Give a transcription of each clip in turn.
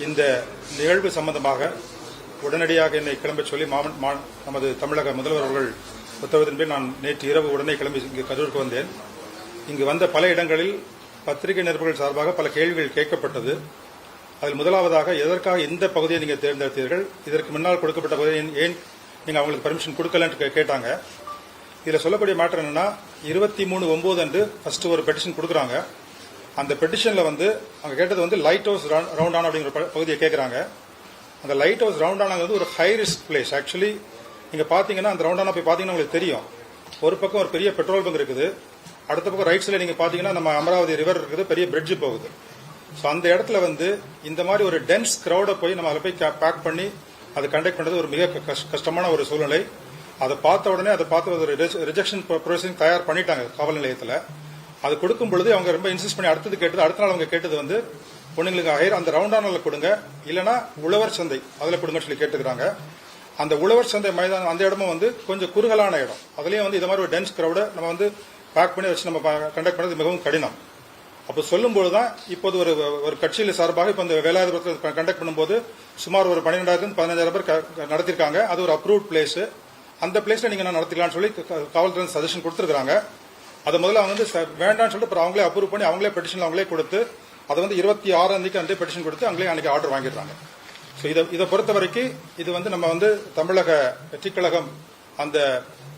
இந்த நிகழ்வு சம்பந்தமாக உடனடியாக என்னை கிளம்ப சொல்லி மாவட்ட மா- நமது தமிழக முதல்வர் அவர்கள் உத்தரவின்படி நான் நேற்று இரவு உடனே கிளம்பி இங்கு கரூருக்கு வந்தேன். இங்கு வந்த பல இடங்களில் பத்திரிகை நிருபர்கள் சார்பாக பல கேள்விகள் கேட்கப்பட்டது. அதில் முதலாவதாக எதற்காக இந்த பகுதியை நீங்கள் தேர்ந்தெடுத்தீர்கள்? இதற்கு முன்னால் கொடுக்கப்பட்ட பகுதியை ஏன் நீங்கள் அவங்களுக்கு பர்மிஷன் கொடுக்கலன்னு கேட்டாங்க. இதில் சொல்லக்கூடிய மேட்டர் என்னன்னா இருபத்தி மூணு ஒன்பது அன்று ஃபர்ஸ்ட் ஒரு பெட்டிஷன் கொடுக்குறாங்க. அந்த பெட்டிஷன்ல வந்து அவங்க கேட்டது வந்து லைட் ஹவுஸ் ரவுண்டான அப்படிங்கிற ப- பகுதியை கேட்குறாங்க அந்த லைட் ஹவுஸ் ரவுண்டானாங்கிறது ஒரு ஹை ரிஸ்க் பிளேஸ் ஆக்சுவலி நீங்கள் பார்த்தீங்கன்னா அந்த ரவுண்டானா போய் பார்த்தீங்கன்னா உங்களுக்கு தெரியும். ஒரு பக்கம் ஒரு பெரிய பெட்ரோல் பங்க் இருக்குது. அடுத்த பக்கம் ரைட் சைடில் நீங்கள் பார்த்தீங்கன்னா நம்ம அமராவதி ரிவர் இருக்குது பெரிய பிரிட்ஜ் போகுது. ஸோ அந்த இடத்துல வந்து இந்த மாதிரி ஒரு டென்ஸ் க்ரௌடை போய் நம்ம அதில் போய் பேக் பண்ணி அதை கண்டக்ட் பண்ணுறது ஒரு மிக கஷ்டமான ஒரு சூழ்நிலை. அதை பார்த்த உடனே அதை பார்த்து ஒரு ரிஜெக்ஷன் ப்ரொசஸிங் தயார் பண்ணிட்டாங்க காவல் நிலையத்தில். அது கொடுக்கும் பொழுது அவங்க ரொம்ப இன்சிஸ்ட் பண்ணி அடுத்தது கேட்டது அடுத்த நாள் அவங்க கேட்டது வந்து பொண்ணுங்களுக்கு ஹையர் அந்த ரவுண்டானில் கொடுங்க இல்லைன்னா உழவர் சந்தை அதில் கொடுங்கன்னு சொல்லி கேட்டுக்கிறாங்க. அந்த உழவர் சந்தை மைதானம் அந்த இடமும் வந்து கொஞ்சம் குறுகலான இடம். அதுலேயும் வந்து இது மாதிரி ஒரு டென்ஸ் க்ரௌடை நம்ம வந்து பேக் பண்ணி வச்சு நம்ம கண்டக்ட் பண்ணுறது மிகவும் கடினம். அப்போ சொல்லும்போது தான் இப்போது ஒரு ஒரு கட்சியில் சார்பாக இப்போ இந்த வேலாயுதபுரத்தில் கண்டக்ட் பண்ணும்போது சுமார் ஒரு பன்னிரெண்டாயிரத்து பதினஞ்சாயிரம் பேர் க- நடத்திருக்காங்க. அது ஒரு அப்ரூவ்ட் பிளேஸ் அந்த பிளேஸில் நீங்கள் நான் நடத்திக்கலாம்னு சொல்லி காவல்துறை சஜஷன் கொடுத்துருக்காங்க அதை முதல்ல அவங்க வந்து ச- வேண்டாம்னு சொல்லிட்டு அப்புறம் அவங்களே அப்ரூவ் பண்ணி அவங்களே பெட்டிஷன் அவங்களே கொடுத்து அதை வந்து இருபத்தி ஆறாம் தேதிக்கு அந்த பெட்டிஷன் கொடுத்து அவங்களே அன்னைக்கு ஆர்டர் வாங்கிடுறாங்க. ஸோ இதை இதை பொறுத்த வரைக்கும் இது வந்து நம்ம வந்து தமிழக வெற்றிக்கழகம் அந்த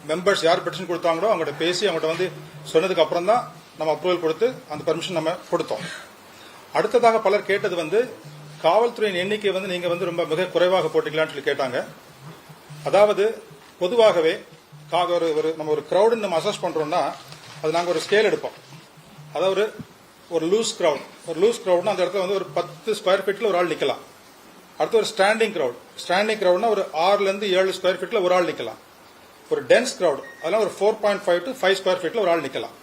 மெம்பர்ஸ் யார் பெட்டிஷன் கொடுத்தாங்களோ அவங்கள்ட்ட பேசி அவங்கள்ட்ட வந்து சொன்னதுக்கு அப்புறம் தான் நம்ம அப்ரூவல் கொடுத்து அந்த பர்மிஷன் நம்ம கொடுத்தோம். அடுத்ததாக பலர் கேட்டது வந்து காவல்துறையின் எண்ணிக்கை வந்து நீங்க வந்து ரொம்ப மிக குறைவாக போட்டீங்களான்னு சொல்லி கேட்டாங்க. அதாவது பொதுவாகவே ஒரு ஒரு நம்ம ஒரு கிரௌடு நம்ம அசஸ் பண்றோம்னா அது நாங்கள் ஒரு ஸ்கேல் எடுப்போம். அதாவது ஒரு ஒரு லூஸ் க்ரௌட் ஒரு லூஸ் க்ரௌட்னா அந்த இடத்துல வந்து ஒரு பத்து ஸ்கொயர் ஃபீட்டில் ஒரு ஆள் நிற்கலாம் அடுத்து ஒரு ஸ்டாண்டிங் க்ரௌட் ஸ்டாண்டிங் க்ரௌட்னா ஒரு ஆறுலேருந்து ஏழு ஸ்கொயர் ஃபீட்டில் ஒரு ஆள் நிற்கலாம் ஒரு டென்ஸ் க்ரௌட் அதெல்லாம் ஒரு four point five to five square ஃபீட்டில் ஒரு ஆள் நிற்கலாம்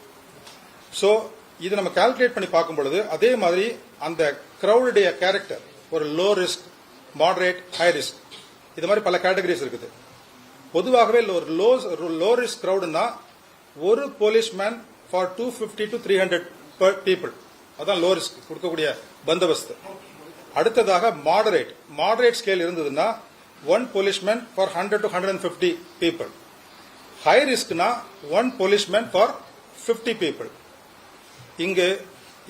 ஸோ இது நம்ம கால்குலேட் பண்ணி பார்க்கும் பொழுது அதே மாதிரி அந்த க்ரௌடுடைய கேரக்டர் ஒரு low risk moderate high risk இது மாதிரி பல கேட்டகரிஸ் இருக்குது. பொதுவாகவே ஒரு லோ லோ ரிஸ்க் க்ரௌடுன்னா ஒரு policeman for two fifty to three hundred people அதான் லோ ரிஸ்க் கொடுக்கக்கூடிய பந்தோபஸ்து. அடுத்ததாக மாடரேட் மாடரேட் ஸ்கேல் இருந்ததுன்னா one policeman for hundred to hundred and fifty people high ரிஸ்க்னா one policeman for fifty people இங்கு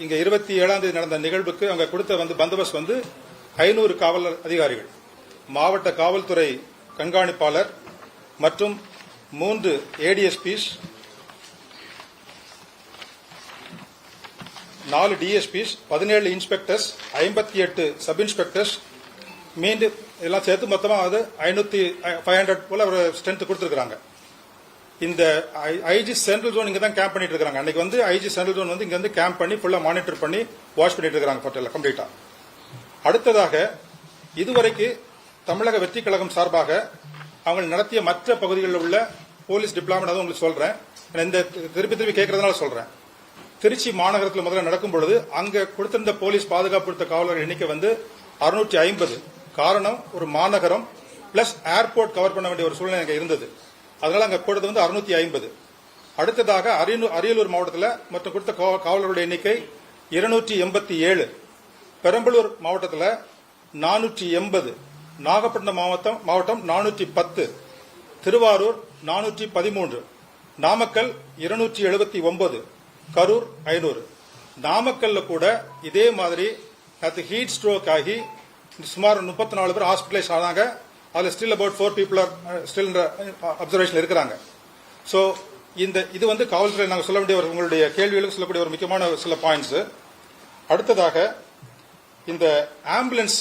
இங்கே இருபத்தி ஏழாம் தேதி நடந்த நிகழ்வுக்கு அங்கே கொடுத்த வந்து பந்தோபஸ்த் வந்து ஐநூறு காவல் அதிகாரிகள். மாவட்ட காவல்துறை கண்காணிப்பாளர் மற்றும் மூன்று ஏடிஎஸ்பிஸ் நாலு டிஎஸ்பிஸ் பதினேழு இன்ஸ்பெக்டர்ஸ் ஐம்பத்தி எட்டு சப் இன்ஸ்பெக்டர்ஸ் மீண்டும் எல்லாம் சேர்த்து மொத்தமாக அது ஐநூத்தி ஃபைவ் ஹண்ட்ரட் போல ஒரு ஸ்ட்ரென்த் கொடுத்துருக்காங்க இந்த ஐஜி சென்ட்ரல் ஜோன் இங்க தான் கேம்ப் பண்ணிட்டு இருக்காங்க. அன்னைக்கு வந்து ஐஜி சென்ட்ரல் ஜோன் வந்து இங்க வந்து கேம்ப் பண்ணி ஃபுல்லா மானிட்டர் பண்ணி வாஷ் பண்ணிட்டு இருக்காங்க பட்டியல கம்ப்ளீட்டா அடுத்ததாக இதுவரைக்கு தமிழக வெற்றி கழகம் சார்பாக அவங்க நடத்திய மற்ற பகுதிகளில் உள்ள போலீஸ் டிப்ளாமெண்ட் உங்களுக்கு சொல்றேன். நான் இந்த திருப்பி திருப்பி கேட்கறதுனால சொல்றேன். திருச்சி மாநகரத்தில் முதல்ல நடக்கும் பொழுது அங்க கொடுத்திருந்த போலீஸ் பாதுகாப்பு கொடுத்த காவலர் எண்ணிக்கை வந்து அறுநூற்றி ஐம்பது. காரணம் ஒரு மாநகரம் பிளஸ் ஏர்போர்ட் கவர் பண்ண வேண்டிய ஒரு சூழ்நிலை அங்கே இருந்தது. அதனால அங்க கொடுத்தது வந்து அறுநூத்தி ஐம்பது. அடுத்ததாக அரியலூர் அரியலூர் மாவட்டத்தில் மற்றும் கொடுத்த கா- காவலர்களுடைய எண்ணிக்கை இருநூற்றி எண்பத்தி ஏழு. பெரம்பலூர் மாவட்டத்தில் நானூற்றி எண்பது. நாகப்பட்டினம் மாவட்டம் மாவட்டம் நானூற்றி பத்து. திருவாரூர் நானூற்றி பதிமூன்று. நாமக்கல் இருநூற்றி எழுபத்தி ஒன்பது. கரூர் ஐநூறு. நாமக்கல்ல கூட இதே மாதிரி நேற்று ஹீட் ஸ்ட்ரோக் ஆகி சுமார் முப்பத்தி நாலு பேர் ஹாஸ்பிட்டலைஸ் ஆனாங்க. அதில் still about four people are still observation இருக்கிறாங்க. ஸோ இந்த இது வந்து காவல்துறை நாங்கள் சொல்ல வேண்டிய ஒரு உங்களுடைய கேள்விகளுக்கு சொல்லக்கூடிய ஒரு முக்கியமான சில பாயிண்ட்ஸு அடுத்ததாக இந்த ஆம்புலன்ஸ்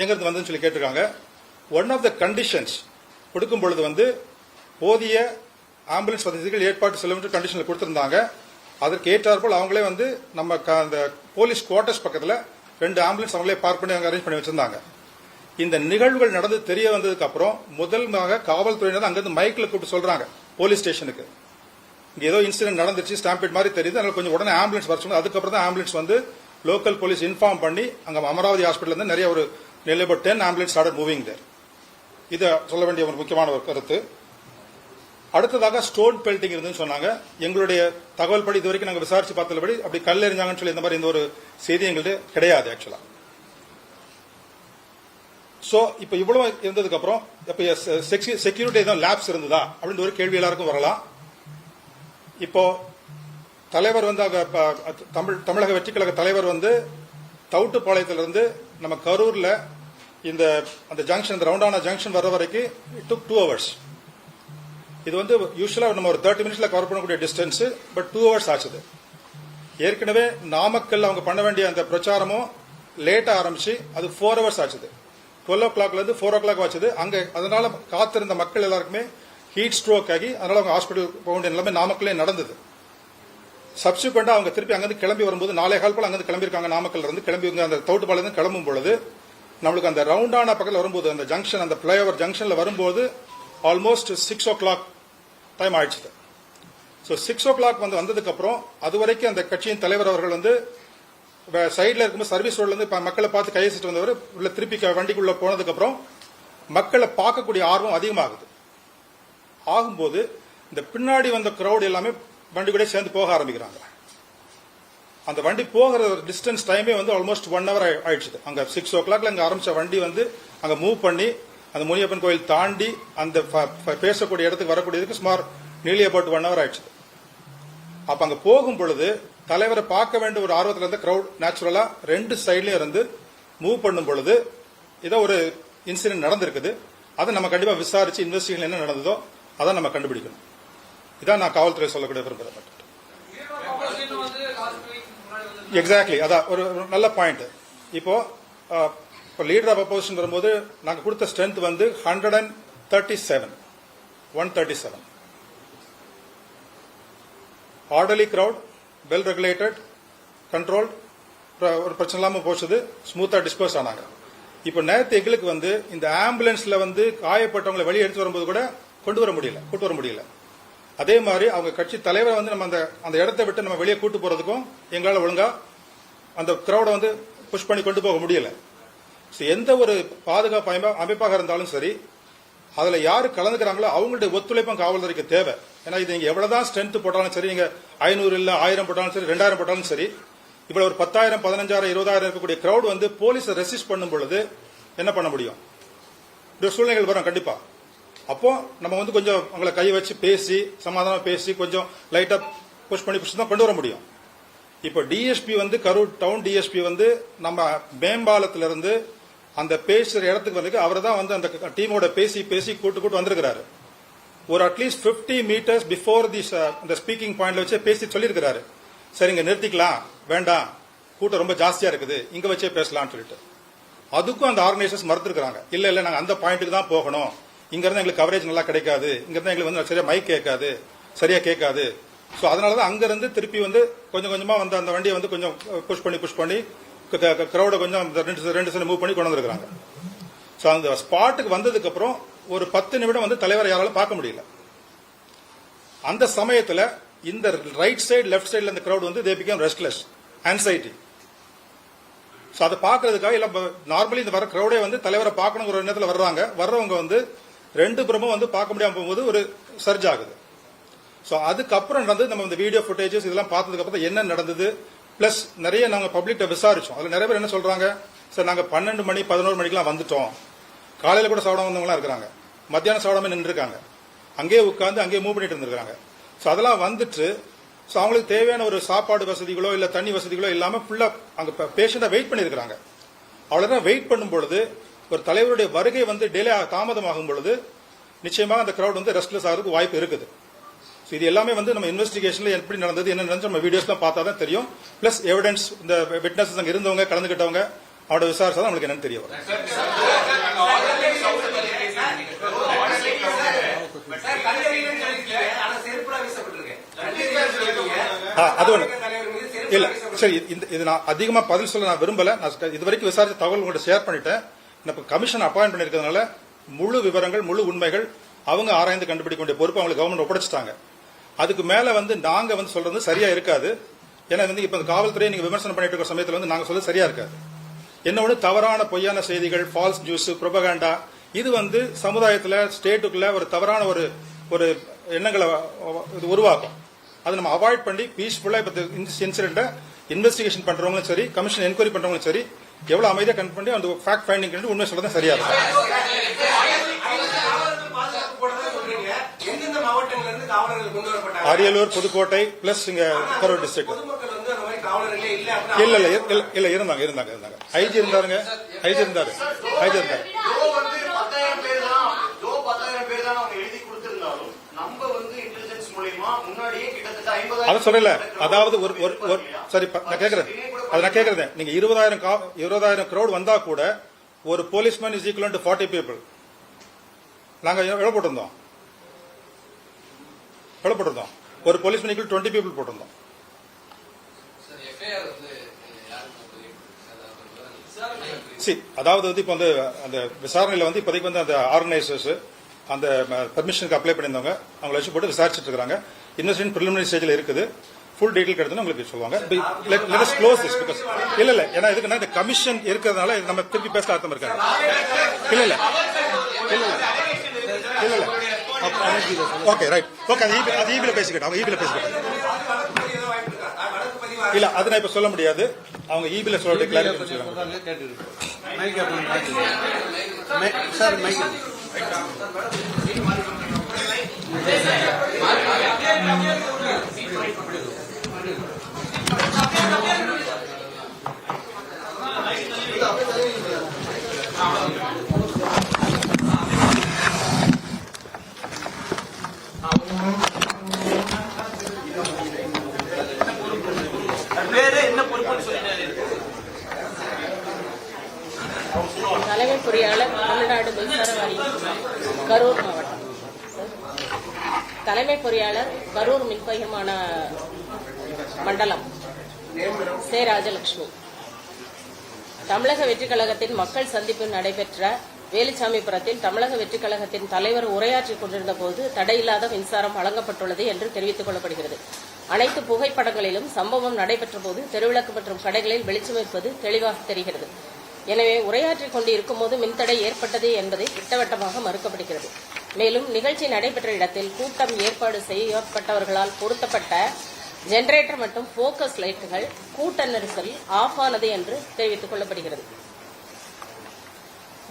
எங்கேருந்து வந்துன்னு சொல்லி கேட்டிருக்காங்க. ஒன் ஆஃப் த கண்டிஷன்ஸ் கொடுக்கும் பொழுது வந்து போதிய ஆம்புலன்ஸ் வசதிகள் ஏற்பாடு செல்லும் கண்டிஷனில் கொடுத்துருந்தாங்க. அதற்கு ஏற்றாற்போல் அவங்களே வந்து நம்ம க- அந்த போலீஸ் குவார்டர்ஸ் பக்கத்தில் ரெண்டு ஆம்புலன்ஸ் அவங்களே பார்க் பண்ணி அங்கே அரேஞ்ச் பண்ணி வச்சிருந்தாங்க. இந்த நிகழ்வுகள் நடந்து தெரிய வந்ததுக்கு அப்புறம் முதல்மாக காவல்துறையினர் அங்கிருந்து மைக்கில் கூப்பிட்டு சொல்றாங்க போலீஸ் ஸ்டேஷனுக்கு. இங்கே ஏதோ இன்சிடென்ட் நடந்துச்சு ஸ்டாம்பேட் மாதிரி தெரியுது அதனால கொஞ்சம் உடனே ஆம்புலன்ஸ் வர சொன்னது அதுக்கப்புறம் தான் ஆம்புலன்ஸ் வந்து லோக்கல் போலீஸ் இன்ஃபார்ம் பண்ணி அங்கே அமராவதி ஹாஸ்பிட்டல் இருந்து நிறைய ஒரு நிலை ten ambulance order moving there. இதை சொல்ல வேண்டிய ஒரு முக்கியமான ஒரு கருத்து. அடுத்ததாக ஸ்டோன் பெல்டிங் இருந்துன்னு சொன்னாங்க. எங்களுடைய தகவல் படி இது வரைக்கும் நாங்கள் விசாரிச்சு பார்த்தபடி அப்படி கல் எறிஞ்சாங்கன்னு சொல்லி இந்த மாதிரி இந்த ஒரு செய்தி எங்கள்கிட்ட கிடையாது ஆக்சுவலா ஸோ இப்போ இவ்வளவு இருந்ததுக்கு அப்புறம் இப்போ செக்யூரிட்டி எதுவும் லேப்ஸ் இருந்ததா? அப்படின்னு ஒரு கேள்வி எல்லாருக்கும் வரலாம். இப்போ தலைவர் வந்து அங்க தமிழ் தமிழக வெற்றிக்கழக தலைவர் வந்து தவுட்டுப்பாளையத்திலிருந்து நம்ம கரூர்ல இந்த அந்த ஜங்ஷன் இந்த ரவுண்டான ஜங்ஷன் வர வரைக்கும் இட் டுக் டூ ஹவர்ஸ் இது வந்து யூஸ்வலா நம்ம ஒரு தேர்ட்டி மினிட்ஸ்ல கவர் பண்ணக்கூடிய டிஸ்டன்ஸ் பட் டூ ஹவர்ஸ் ஆச்சுது ஏற்கனவே நாமக்கல் அவங்க பண்ண வேண்டிய அந்த பிரச்சாரமும் லேட்டா ஆரம்பிச்சு அது ஃபோர் ஹவர்ஸ் ஆச்சுது டுவெல் ஓ கிளாக்ல இருந்து ஃபோர் ஓ கிளாக் ஆச்சுது அங்க அதனால காத்திருந்த மக்கள் எல்லாருக்குமே ஹீட் ஸ்ட்ரோக் ஆகி அதனால அவங்க ஹாஸ்பிட்டல் போக வேண்டிய நிலைமை நாமக்கல்லே நடந்தது. சப்சிக்வெண்டா அவங்க திருப்பி அங்கிருந்து கிளம்பி வரும்போது நாளை கால் போல அங்கிருந்து கிளம்பியிருக்காங்க நாமக்கல்ல இருந்து. கிளம்பி அந்த தோட்டுப்பாளையம் இருந்து கிளம்பும் பொழுது நம்மளுக்கு அந்த ரவுண்டான பக்கத்தில் வரும்போது அந்த ஜங்ஷன் அந்த பிளேஓவர் ஜங்ஷன்ல வரும்போது almost six o'clock time ஆயிடுச்சு ஸோ சிக்ஸ் ஓ கிளாக் வந்து வந்ததுக்கப்புறம் அது வரைக்கும் அந்த கட்சியின் தலைவர் அவர்கள் வந்து சைடில் இருக்கும்போது சர்வீஸ் ரோட்லேருந்து இப்போ மக்களை பார்த்து கையசிட்டு வந்தவர் உள்ள திருப்பி வண்டிக்குள்ளே போனதுக்கப்புறம் மக்களை பார்க்கக்கூடிய ஆர்வம் அதிகமாகுது. ஆகும்போது இந்த பின்னாடி வந்த க்ரௌட் எல்லாமே வண்டி கூட சேர்ந்து போக ஆரம்பிக்கிறாங்க. அந்த வண்டி போகிற டிஸ்டன்ஸ் டைமே வந்து ஆல்மோஸ்ட் ஒன் ஹவர் ஆயிடுச்சு அங்கே சிக்ஸ் ஓ கிளாக்ல அங்கே ஆரம்பித்த வண்டி வந்து அங்கே மூவ் பண்ணி அந்த முனியப்பன் கோயில் தாண்டி அந்த பேசக்கூடிய இடத்துக்கு வரக்கூடியதுக்கு சுமார் அபவுட் ஒன் ஹவர் ஆயிடுச்சு. அப்ப அங்க போகும் பொழுது தலைவரை பார்க்க வேண்டிய ஒரு ஆர்வத்துல இருந்த கிரௌட் நேச்சுரலா ரெண்டு சைட்லயும் இருந்து மூவ் பண்ணும் பொழுது ஏதோ ஒரு இன்சிடென்ட் நடந்திருக்குது. அதை நம்ம கண்டிப்பா விசாரிச்சு இன்வெஸ்டிகேஷன் என்ன நடந்ததோ அதை நம்ம கண்டுபிடிக்கணும். இதான் நான் காவல்துறை சொல்லக்கூடிய விரும்புகிறேன் எக்ஸாக்ட்லி அதான் ஒரு நல்ல பாயிண்ட் இப்போ இப்போ லீடர் ஆஃப் அப்போசிஷன் வரும்போது நாங்கள் கொடுத்த ஸ்ட்ரென்த் வந்து hundred and thirty seven one thirty seven orderly crowd well regulated control ஒரு பிரச்சனை இல்லாமல் போச்சுது ஸ்மூத்தாக டிஸ்போஸ் ஆனாங்க. இப்போ நேற்று எங்களுக்கு வந்து இந்த ஆம்புலன்ஸில் வந்து காயப்பட்டவங்களை வெளியே எடுத்து வரும்போது கூட கொண்டு வர முடியல கூட்டு வர முடியல. அதே மாதிரி அவங்க கட்சி தலைவரை வந்து நம்ம அந்த அந்த இடத்த விட்டு நம்ம வெளியே கூட்டு போகிறதுக்கும் எங்களால் ஒழுங்காக அந்த கிரௌடை வந்து புஷ் பண்ணி கொண்டு போக முடியலை. எந்த ஒரு பாதுகாப்பு அமைப்பாக இருந்தாலும் சரி அதுல யாரு கலந்துக்கிறாங்களோ அவங்களுடைய ஒத்துழைப்பும் காவல்துறைக்கு தேவை. ஏன்னா இது நீங்க எவ்வளவுதான் ஸ்ட்ரென்த் போட்டாலும் சரி நீங்க ஐநூறு இல்ல ஆயிரம் போட்டாலும் சரி ரெண்டாயிரம் போட்டாலும் சரி இவ்வளவு ஒரு பத்தாயிரம் பதினஞ்சாயிரம் இருபதாயிரம் இருக்கக்கூடிய கிரௌட் வந்து போலீஸை ரெசிஸ்ட் பண்ணும் பொழுது என்ன பண்ண முடியும்? இப்படி ஒரு சூழ்நிலைகள் வரும் கண்டிப்பா. அப்போ நம்ம வந்து கொஞ்சம் அவங்களை கை வச்சு பேசி சமாதானம் பேசி கொஞ்சம் லைட்டா புஷ் பண்ணி புஷ் தான் கொண்டு வர முடியும். இப்போ டிஎஸ்பி வந்து கரூர் டவுன் டிஎஸ்பி வந்து நம்ம மேம்பாலத்திலிருந்து அந்த பேசுற இடத்துக்கு வந்து அவர் தான் வந்து அந்த டீமோட பேசி பேசி கூட்டு கூட்டு வந்திருக்கிறாரு. ஒரு அட்லீஸ்ட் 50 மீட்டர்ஸ் பிஃபோர் தி அந்த ஸ்பீக்கிங் பாயிண்ட்ல வச்சு பேசி சொல்லியிருக்கிறாரு. சரி இங்க நிறுத்திக்கலாம். வேண்டாம். கூட்டம் ரொம்ப ஜாஸ்தியா இருக்குது. இங்க வச்சே பேசலாம்னு சொல்லிட்டு. அதுக்கும் அந்த ஆர்கனைசர்ஸ் மறுத்துருக்காங்க இல்ல இல்ல நாங்க அந்த பாயிண்ட்டுக்கு தான் போகணும். இங்க இருந்து எங்களுக்கு கவரேஜ் நல்லா கிடைக்காது. இங்க இருந்து எங்களுக்கு வந்து சரியா மைக் கேட்காது. சரியா கேட்காது. ஸோ அதனாலதான் அங்க இருந்து திருப்பி வந்து கொஞ்சம் கொஞ்சமா வந்து அந்த வண்டியை வந்து கொஞ்சம் uh, புஷ் பண்ணி புஷ் பண்ணி கிரௌட கொஞ்சம் அந்த ரெண்டு ரெண்டு சைடு மூவ் பண்ணி கொண்டு வந்திருக்கிறாங்க. ஸோ அந்த ஸ்பாட்டுக்கு வந்ததுக்கு அப்புறம் ஒரு பத்து நிமிடம் வந்து தலைவரை யாராலும் பார்க்க முடியல. அந்த சமயத்தில் இந்த ரைட் சைடு லெஃப்ட் சைடில் இந்த கிரௌட் வந்து they become restless anxiety so அதை பார்க்கறதுக்காக இல்லை நார்மலி இந்த வர க்ரௌடே வந்து தலைவரை பார்க்கணுங்கிற எண்ணத்தில் வர்றாங்க. வர்றவங்க வந்து ரெண்டு புறமும் வந்து பார்க்க முடியாமல் போகும்போது ஒரு சர்ஜ் ஆகுது. ஸோ அதுக்கப்புறம் நடந்து நம்ம இந்த வீடியோ ஃபுட்டேஜஸ் இதெல்லாம் பார்த்ததுக்கப்புறம் என்ன நடந்தது? ப்ளஸ் நிறைய நாங்கள் பப்ளிக்ட விசாரிச்சோம். அதில் நிறைய பேர் என்ன சொல்றாங்க? சார் நாங்கள் பன்னெண்டு மணி பதினோரு மணிக்கெல்லாம் வந்துட்டோம். காலையில் கூட சாப்பிடாம வந்தவங்களாம் இருக்கிறாங்க. மத்தியானம் சாப்பிடாம நின்றுருக்காங்க. அங்கேயே உட்காந்து அங்கேயே மூவ் பண்ணிட்டு இருந்திருக்காங்க. ஸோ அதெல்லாம் வந்துட்டு ஸோ அவங்களுக்கு தேவையான ஒரு சாப்பாடு வசதிகளோ இல்லை தண்ணி வசதிகளோ இல்லாமல் ஃபுல்லாக அங்கே பேஷண்ட்டாக வெயிட் பண்ணியிருக்கிறாங்க. அவ்வளோதான் வெயிட் பண்ணும் பொழுது ஒரு தலைவருடைய வருகை வந்து டிலே தாமதமாகும் பொழுது நிச்சயமாக அந்த கிரௌட் வந்து ரெஸ்ட்லெஸ் ஆகிறதுக்கு வாய்ப்பு இருக்குது. இது எல்லாமே வந்து நம்ம இன்வெஸ்டிகேஷன்ல எப்படி நடந்தது என்ன நடந்துச்சு நம்ம வீடியோஸ்லாம் பார்த்தா தான் தெரியும். பிளஸ் எவிடன்ஸ் இந்த விட்னஸஸ் அங்கே இருந்தவங்க கலந்துக்கிட்டவங்க அவரோட விசாரிச்சா தான் நம்மளுக்கு என்னன்னு தெரிய வரும். ஆ, அது ஒண்ணு. இல்ல சரி இந்த இது நான் அதிகமா பதில் சொல்ல நான் விரும்பல. நான் இது வரைக்கும் விசாரிச்ச தகவல் உங்களுக்கு ஷேர் பண்ணிட்டேன். இப்போ கமிஷன் அப்பாயின் பண்ணிருக்கிறதுனால முழு விவரங்கள் முழு உண்மைகள் அவங்க ஆராய்ந்து கண்டுபிடிக்க வேண்டிய பொறுப்பு அவங்களுக்கு கவர்மெண்ட் ஒப்படைச்சிட்டாங்க. அதுக்கு மேல வந்து நாங்க வந்து சொல்றது சரியா இருக்காது. ஏன்னா வந்து இப்ப காவல்துறையை நீங்க விமர்சனம் பண்ணிட்டு இருக்கிற சமயத்துல வந்து நாங்க சொல்றது சரியா இருக்காது. என்ன ஒண்ணு? தவறான பொய்யான செய்திகள் ஃபால்ஸ் நியூஸ் ப்ரொபகாண்டா இது வந்து சமுதாயத்துல ஸ்டேட்டுக்குள்ள ஒரு தவறான ஒரு ஒரு எண்ணங்களை இது உருவாக்கும். அதை நம்ம அவாய்ட் பண்ணி பீஸ்ஃபுல்லா இப்ப இன்சிடென்ட்டை இன்வெஸ்டிகேஷன் பண்றவங்களும் சரி கமிஷன் என்கொயரி பண்றவங்களும் சரி எவ்வளவு அமைதியா கன் பண்ணி அந்த ஃபேக்ட் ஃபைண்டிங் உண்மை சொல்றது சரியா இருக்கும் காவலர்கள் பாதுகாப்பு போடுறதா சொல்றீங்க எந்தெந்த மாவட்டங்கள்ல இருந்து காவலர்கள் கொண்டு வரப்பட்டாங்க அரியலூர் புதுக்கோட்டை பிளஸ் இங்க கரூர் டிஸ்ட்ரிக்ட் இல்ல இல்ல இல்ல இல்ல இல்ல இருந்தாங்க இருந்தாங்க இருந்தாங்க. ஐஜி இருந்தாருங்க ஐஜி இருந்தாரு ஐஜி இருந்தாரு. ஜோ வந்து பத்தாயிரம் பேர் தான் ஜோ பத்தாயிரம் பேர் தான் அவங்க எழுதி கொடுத்திருந்தாலும் நம்ம வந்து இன்டெலிஜென்ஸ் மூலியமா முன்னாடியே கிட்டத்தட்ட ஐம்பதாயிரம் அதை சொல்லல. அதாவது ஒரு ஒரு சரி நான் கேக்குறேன். அது நான் கேக்குறேன். நீங்க இருபதாயிரம் இருபதாயிரம் crowd வந்தா கூட ஒரு policeman is equal to forty people நாங்க எவ்வளவு போட்டிருந்தோம்? எவ்வளவு போட்டிருந்தோம் ஒரு போலீஸ்மேன் ஈக்குவல் டுவெண்ட்டி பீப்புள் போட்டிருந்தோம் சார் சி அதாவது வந்து இப்போ வந்து அந்த விசாரணையில வந்து இப்போதைக்கு வந்து அந்த ஆர்கனைசர்ஸ் அந்த பர்மிஷனுக்கு அப்ளை பண்ணியிருந்தவங்க அவங்கள வச்சு போட்டு விசாரிச்சுட்டு இருக்காங்க இன்வெஸ்டிகேஷன் ப்ரிலிமினரி ஸ்டேஜில் இருக்குது ஃபுல் டீடைல் கிடைச்சுன்னு உங்களுக்கு சொல்லுவாங்க let us close this because இல்ல இல்ல ஏன்னா இதுக்குன்னா இந்த கமிஷன் இருக்கிறதுனால நம்ம திருப்பி பேச அர்த்தம் இருக்காங்க இல்ல இல்ல இல்ல இல்ல இல்ல ஓகே ரைட் ஓகே அது அது ஈபில பேசிக்கிட்டோம். அவங்க ஈபில ஏதோ வாய்ப்பு இருக்கா அஹ் வழக்கு பதிவு இல்ல அது நான் இப்ப சொல்ல முடியாது. அவங்க ஈபில சொல்லிட்டு கிளாரிஃபை செய்வாங்க சார் மைக் பேரு தலைமை பொறியாளர் தமிழ்நாடு மின்சார வாரியம் கரூர் மாவட்டம். தலைமை பொறியாளர் கரூர் மின்பகிர்மான மண்டலம் சே. ராஜலட்சுமி. தமிழக வெற்றிக் கழகத்தின் மக்கள் சந்திப்பு நடைபெற்ற வேலுச்சாமிபுரத்தில் தமிழக வெற்றிக் கழகத்தின் தலைவர் உரையாற்றிக் கொண்டிருந்த போது தடையில்லாத மின்சாரம் வழங்கப்பட்டுள்ளது என்று தெரிவித்துக் கொள்ளப்படுகிறது. அனைத்து புகைப்படங்களிலும் சம்பவம் நடைபெற்ற போது தெருவிளக்கு மற்றும் கடைகளில் வெளிச்சம் தெளிவாக தெரிகிறது. எனவே உரையாற்றிக் கொண்டு இருக்கும்போது மின்தடை ஏற்பட்டது என்பதை திட்டவட்டமாக மறுக்கப்படுகிறது. மேலும் நிகழ்ச்சி நடைபெற்ற இடத்தில் கூட்டம் ஏற்பாடு செய்யப்பட்டவர்களால் பொருத்தப்பட்ட ஜெனரேட்டர் மற்றும் போக்கஸ் லைட்டுகள் கூட்ட நெரிசல் ஆஃப் ஆனது என்று தெரிவித்துக் கொள்ளப்படுகிறது.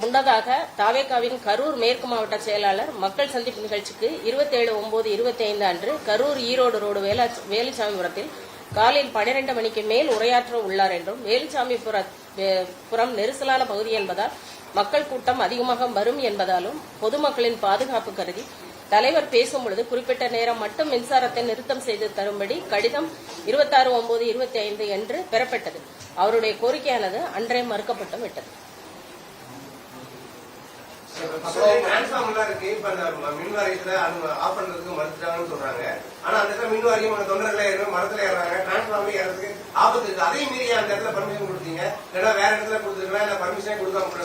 முன்னதாக தாவேகாவின் கரூர் மேற்கு மாவட்ட செயலாளர் மக்கள் சந்திப்பு நிகழ்ச்சிக்கு இருபத்தேழு ஒன்பது இருபத்தி ஐந்து அன்று கரூர் ஈரோடு ரோடு வேலா வேலுசாமிபுரத்தில் காலையில் பனிரெண்டு மணிக்கு மேல் உரையாற்ற உள்ளார் என்றும் வேலுசாமி புறம் நெரிசலான பகுதி என்பதால் மக்கள் கூட்டம் அதிகமாக வரும் என்பதாலும் பொதுமக்களின் பாதுகாப்பு கருதி தலைவர் பேசும் பொழுது குறிப்பிட்ட நேரம் மட்டும் மின்சாரத்தை நிறுத்தம் செய்து தரும்படி கடிதம் இருபத்தாறு ஒன்பது இருபத்தி ஐந்து என்று பெறப்பட்டது. அவருடைய கோரிக்கையானது அன்றே மறுக்கப்பட்டு விட்டது. இருக்கு. இப்ப அந்த ம- மின் வாரியத்துல ஆஃப் பண்றதுக்கு மறுத்துட்டாங்கன்னு சொல்றாங்க. ஆனா அந்த இடத்துல மின் வாரியம் அந்த ஏறும் மரத்துல ஏறாங்க டிரான்ஸ்ஃபார்ம் ஏறதுக்கு ஆபத்து இருக்கு. அதையும் மீறி அந்த இடத்துல பர்மிஷன் கொடுத்தீங்க. இல்லைன்னா வேற இடத்துல கொடுத்துருக்கலாம். இல்ல பர்மிஷனே கொடுக்காம கூட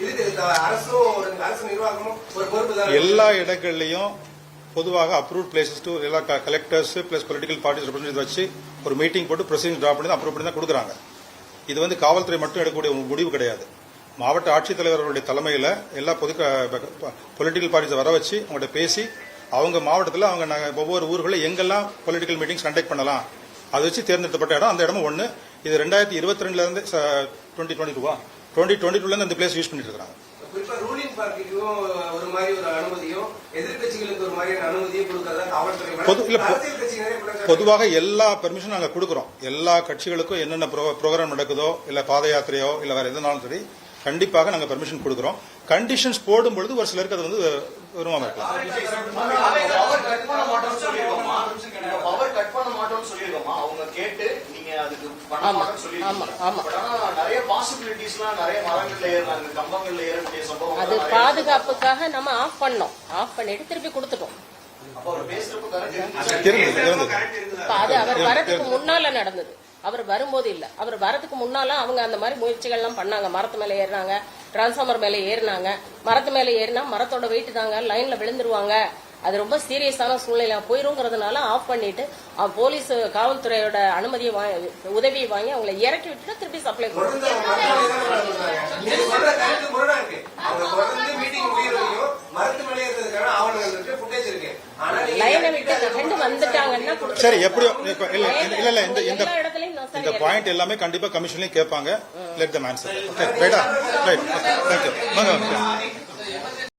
இதுக்கு அரசும் ஒரு அரசு நிர்வாகமும் ஒரு பொறுப்பு தான். எல்லா இடங்கள்லயும் பொதுவாக அப்ரூவ் பிளேசஸ் டு எல்லா collectors plus political parties representative வச்சு ஒரு மீட்டிங் போட்டு ப்ரொசீஜர் டிரா பண்ணி அப்ரூவ் பண்ணி தான் கொடுக்குறாங்க. இது வந்து காவல்துறை மட்டும் எடுக்கக்கூடிய ஒரு முடிவு கிடையாது. மாவட்ட ஆட்சித்தலைவர்களுடைய தலைமையில் எல்லா பொது பொலிட்டிக்கல் பார்ட்டிஸை வர வச்சு அவங்கள்ட்ட பேசி அவங்க மாவட்டத்தில் அவங்க நாங்க ஒவ்வொரு ஊர்களில் எங்கெல்லாம் பொலிட்டிக்கல் மீட்டிங்ஸ் கண்டக்ட் பண்ணலாம் அதை வச்சு தேர்ந்தெடுக்கப்பட்ட இடம் அந்த இடமும் ஒன்று இது ரெண்டாயிரத்தி இருபத்தி ரெண்டுல இருந்து டுவெண்ட்டி டுவெண்ட்டி டூவா டுவெண்ட்டி டுவெண்ட்டி டூல இருந்து இந்த பிளேஸ் யூஸ் பண்ணிட்டு இருக்காங்க குறிப்பா ரூலிங் பார்ட்டிக்கும் ஒரு மாதிரி ஒரு அனுமதியும் எதிர்க்கட்சிகளுக்கு ஒரு மாதிரியான அனுமதியும் கொடுக்கறதா காவல்துறை பொது- இல்ல, பொ- அரசியல் கட்சி நிறைய குற்றச்சாட்டு பொதுவாக எல்லா பெர்மிஷனும் நாங்கள் கொடுக்குறோம். எல்லா கட்சிகளுக்கும் என்னென்ன ப்ரோக்ராம் நடக்குதோ இல்ல பாத யாத்திரையோ இல்ல வேற எதுனாலும் சரி கண்டிப்பாக நாங்கள் பெர்மிஷன் கொடுக்குறோம். கண்டிஷன்ஸ் போடும் பொழுது ஒரு சிலருக்கு அது வந்து விரும்பாம இருக்கலாம். நீங்க அது பாதுகாப்புக்காக நம்ம ஆஃப் பண்ணோம். ஆஃப் பண்ணிட்டு திருப்பி கொடுத்துட்டோம். அது அவர் வரதுக்கு முன்னால நடந்தது. அவர் வரும்போது இல்ல. அவர் வரதுக்கு முன்னால அவங்க அந்த மாதிரி முயற்சிகள் எல்லாம் பண்ணாங்க. மரத்து மேல ஏறினாங்க டிரான்ஸ்ஃபார்மர் மேல ஏறினாங்க. மரத்து மேல ஏறினா மரத்தோட வெயிட் தாங்க லைன்ல விழுந்துருவாங்க. அது ரொம்ப சீரியஸான சூழ்நிலை போயிருங்கிறதுனால ஆஃப் பண்ணிட்டு போலீஸ் காவல்துறையோட அனுமதியை வாங்கி உதவியை வாங்கி அவங்களை இறக்கி விட்டுட்டு திருப்பி சப்ளை. சரி எப்படியோ இல்ல இல்ல இல்ல இந்த இந்த இந்த பாயிண்ட் எல்லாமே கண்டிப்பா கமிஷன்லயும் கேட்பாங்க them answer. Okay, right? ah? Right. Okay.